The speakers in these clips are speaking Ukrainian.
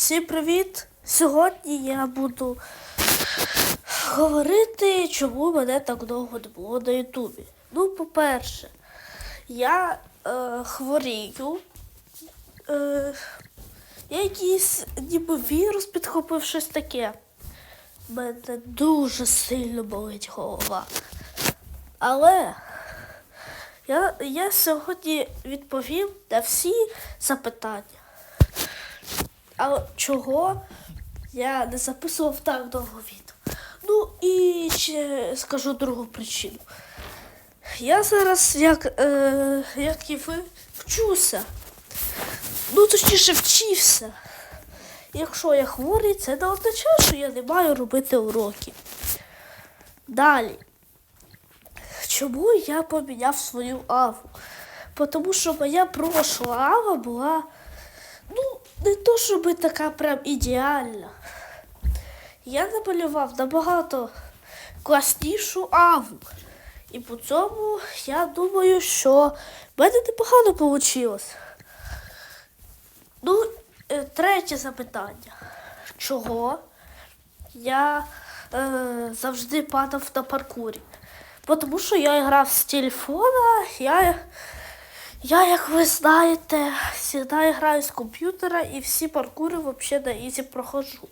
Всім привіт! Сьогодні я буду говорити, чому мене так довго не було на Ютубі. Ну, по-перше, я е, хворію. Е, я якийсь ніби вірус підхопив щось таке. Мене дуже сильно болить голова. Але я, я сьогодні відповім на всі запитання. А чого я не записував так довго відео? Ну і ще скажу другу причину. Я зараз, як, е, як і ви, вчуся. Ну, точніше, вчився. Якщо я хворий, це не означає, що я не маю робити уроки. Далі. Чому я поміняв свою аву? Тому що моя прошла ава була Ну, не то, щоб така прям ідеальна. Я намалював набагато класнішу аву. І по цьому я думаю, що в мене непогано вийшло. Ну, е, третє запитання. Чого я е, завжди падав на паркурі? Тому що я грав з телефона, я я, як ви знаєте, завжди граю з комп'ютера і всі паркури взагалі на ізі проходжу.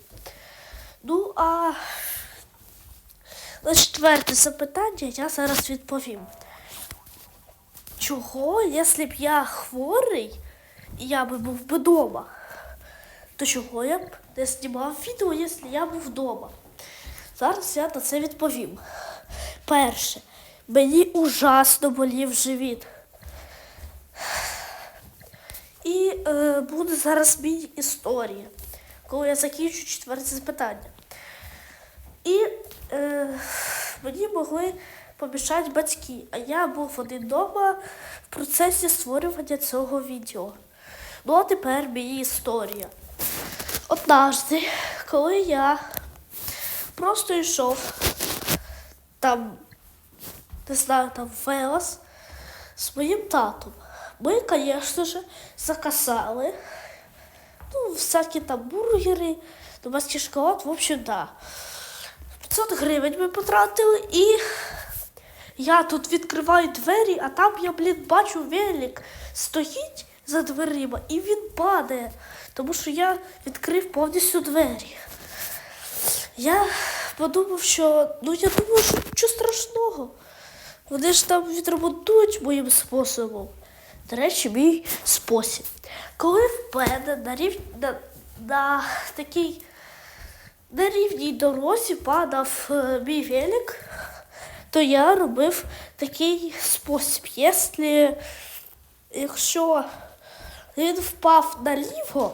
Ну, а на четверте запитання я зараз відповім. Чого, якщо б я хворий і я би був би вдома, то чого я б не знімав відео, якщо я був вдома? Зараз я на це відповім. Перше, мені ужасно болів живіт. І е, буде зараз мій історія, коли я закінчу четверте запитання. І е, мені могли помішати батьки, а я був один вдома в процесі створювання цього відео. Ну а тепер мені історія. Однажды, коли я просто йшов там, не знаю, там Велос з моїм татом. Ми, звісно ж, заказали. Ну, всякі там бургери, домашній шоколад, в общем, да. 500 гривень ми потратили і я тут відкриваю двері, а там я, блін, бачу велик стоїть за дверима і він падає, тому що я відкрив повністю двері. Я подумав, що ну я думаю, що нічого страшного. Вони ж там відремонтують моїм способом. До речі, мій спосіб. Коли в на, рів... на, на такій на рівній дорозі падав е, мій велик, то я робив такий спосіб. Якщо, якщо він впав наліво,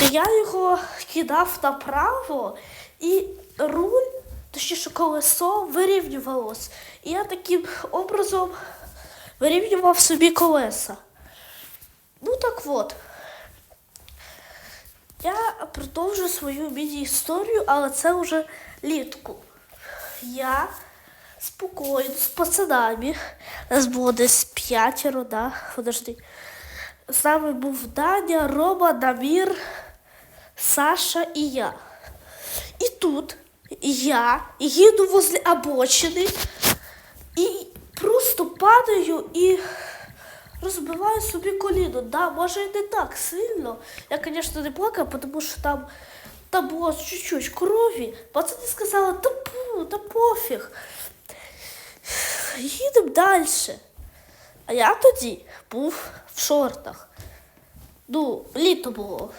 то я його кидав направо і руль, точніше колесо вирівнювалось. І я таким образом вирівнював собі колеса. Ну так от. Я продовжу свою міні-історію, але це вже літку. Я спокійно з пацанами. Нас було десь п'ятеро, да? Подожди. З нами був Даня, Рома, Дамір, Саша і я. І тут я їду возле обочини і просто падаю і розбиваю собі коліно. Да, може і не так сильно. Я, звісно, не плакав, тому що там, там було чуть-чуть крові. Пацани сказали, та та пофіг. Їдемо далі. А я тоді був в шортах. Ну, літо було.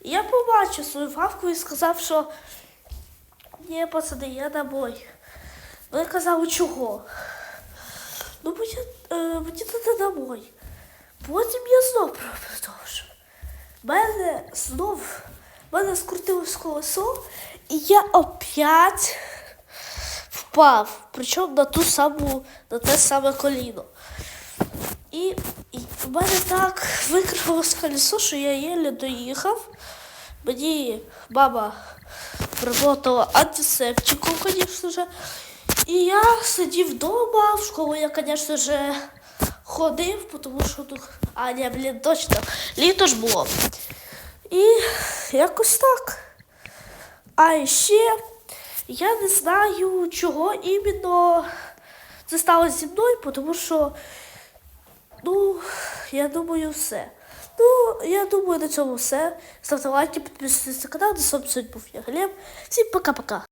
Я побачив свою фавку і сказав, що ні, пацани, я домой. Вони казали, чого? Ну, мені, е, мені треба домой. Потім я знов продовжив. Мене знов мене скрутилось колесо, і я опять впав. Причому на ту саму, на те саме коліно. І, і в мене так викрилось колесо, що я єле доїхав. Мені мама приботила антисептиком, звісно. І я сидів вдома, в школу я, звісно ж, ходив, тому що ну, а ні, блін, точно, літо ж було. І якось так. А ще я не знаю, чого іменно це сталося зі мною, тому що, ну, я думаю, все. Ну, я думаю, на цьому все. Ставте лайки, підписуйтесь на канал, на сьогодні був я Глеб. Всім пока-пока.